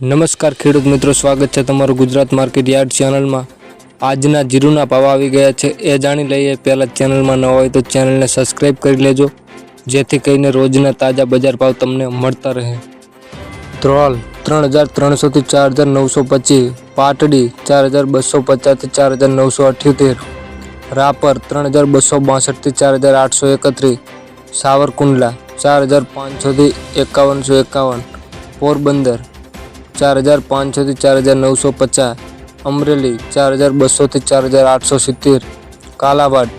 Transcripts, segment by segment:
નમસ્કાર ખેડૂત મિત્રો, સ્વાગત છે તમારું ગુજરાત માર્કેટ યાર્ડ ચેનલમાં. આજના જીરુના ભાવ આવી ગયા છે, એ જાણી લઈએ. પહેલાં ચેનલમાં ન હોય તો ચેનલને સબસ્ક્રાઈબ કરી લેજો, જેથી કરીને રોજના તાજા બજાર ભાવ તમને મળતા રહે. ધ્રોલ ત્રણ હજાર ત્રણસોથી ચાર હજાર નવસો પચીસ, પાટડી ચાર હજાર બસો પચાસથી ચાર હજાર નવસો અઠ્યોતેર, રાપર ત્રણ હજાર બસો બાસઠથી ચાર હજાર આઠસો એકત્રીસ, સાવરકુંડલા ચાર હજાર પાંચસોથી એકાવનસો એકાવન, પોરબંદર ચાર હજાર પાંચસોથી ચાર હજાર નવસો પચાસ અમરેલી ચાર હજાર બસોથી ચાર હજાર આઠસો સિત્તેર કાલાવાડ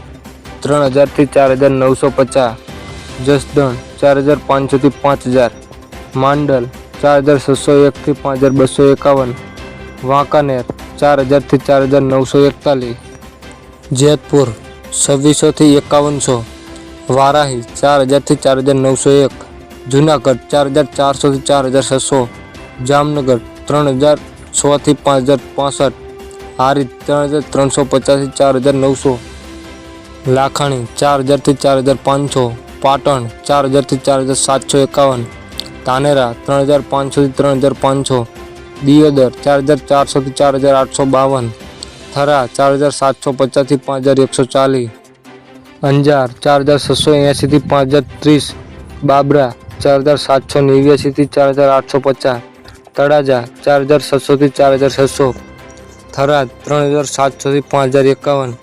ત્રણ હજારથી ચાર હજાર નવસો પચાસ જસદણ ચાર હજાર પાંચસોથી પાંચ હજાર માંડલ ચાર હજાર છસો એકથી પાંચ હજાર બસો એકાવન વાંકાનેર ચાર હજારથી ચાર હજાર નવસો એકતાલીસ જેતપુર છવ્વીસોથી એકાવનસો વારાહી ચાર હજારથી ચાર હજાર નવસો એક જુનાગઢ ચાર હજાર ચારસોથી ચાર હજાર છસો જામનગર ત્રણ હજાર છથી પાંચ હજાર પાસઠ હારી ત્રણ હજાર ત્રણસો પચાસથી ચાર હજાર નવસો, લાખાણી ચાર હજારથી ચાર હજાર પાંચસો, પાટણ ચાર હજારથી ચાર હજાર સાતસો એકાવન, ધાનેરા ત્રણ હજાર પાંચસોથી ત્રણ હજાર પાંચસો, દિયોદર ચાર હજાર ચારસોથી ચાર હજાર આઠસો બાવન, થરા ચાર હજાર સાતસો પચાસથી પાંચ હજાર એકસો ચાલીસ, અંજાર ચાર હજાર છસો એંશીથી પાંચ હજાર ત્રીસ, બાબરા ચાર હજાર સાતસો નેવ્યાસીથી ચાર હજાર આઠસો પચાસ તળાજા ચાર હજાર છસોથી ચાર હજાર છસો. થરાદ ત્રણ હજાર સાતસોથી પાંચ હજાર એકાવન.